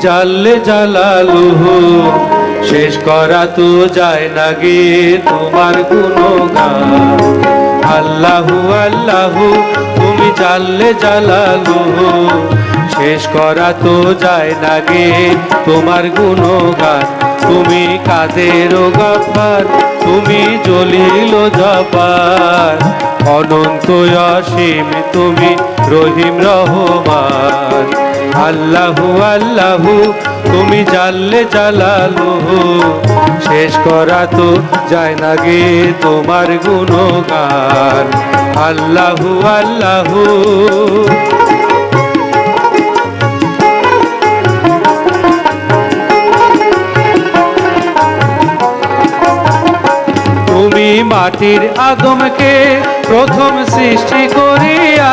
জাল্লে জালালুহু শেষ করা তো যায় না গে তোমার গুণগান। আল্লাহু আল্লাহু, তুমি জাল্লে জালালুহু শেষ করা তো যায় না গে তোমার গুণগান। তুমি কাদের গাফার, তুমি জলিল জপার। অনন্ত অসীম তুমি রহিম রহমান। আল্লাহু আল্লাহু, তুমি জানলে জালালুহু শেষ করা তো যায় না গে তোমার গুণগান। আল্লাহু আল্লাহু। তুমি মাটির আদমকে প্রথম সৃষ্টি করিয়া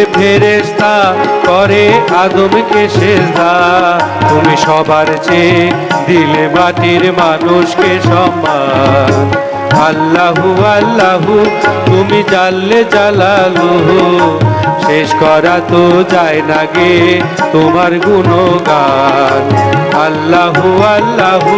করে আদমকে সেজদা? তুমি সবার চেয়ে দিলে মাটির মানুষকে সম্মান। আল্লাহু আল্লাহু, তুমি জানলে জালালুহু। শেষ করা তো যায় না গে তোমার গুণগান। আল্লাহু আল্লাহু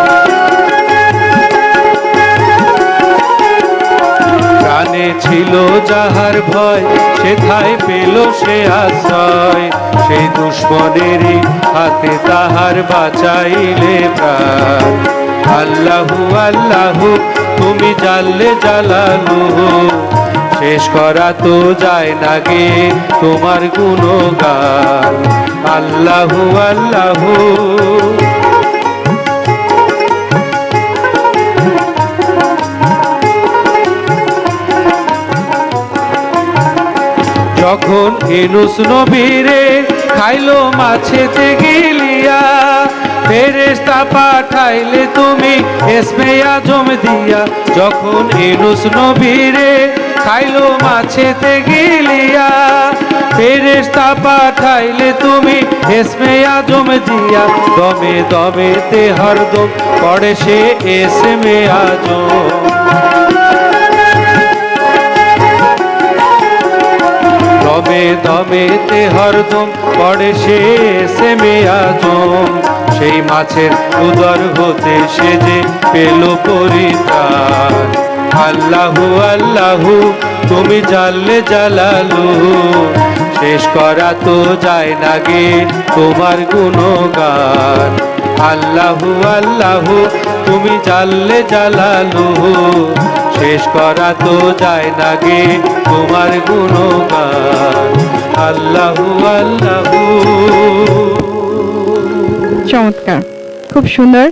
ছিল যাহার ভয় সেথায় পেল সে আশ্রয়। সেই দুশ্মনেরই হাতে তাহার বাঁচাইলে প্রাণ। আল্লাহু আল্লাহু, তুমি জানলে জালালু। শেষ করা তো যায় না গে তোমার গুণগান। আল্লাহু আল্লাহু যখন এনুস নবীরে খাইলো মাছেতে গিলিয়া ফেরেস্তা পাঠাইলে তুমি এসমে আজম দিয়া। যখন এনুস নবীরে খাইলো মাছেতে গিলিয়া ফেরেস্তা পাঠাইলে তুমি এসমে আজম দিয়া। দমে দমে তে হরদম পড়ে সে এসমে আজম। দমে দমে তে হরদম পড়ে সে সেমে আজম। সেই মাছের উদর হতে সে যে পেল পরিত্রাণ। আল্লাহু আল্লাহু, তুমি জানলে জালালু। শেষ করা তো যায় না গে তোমার গুণগান। আল্লাহু আল্লাহু, তুমি জানলে জালালু। শেষ করা তো যায় না গে তোমার গুণগান। আল্লাহু আল্লাহু চমৎকার। খুব সুন্দর।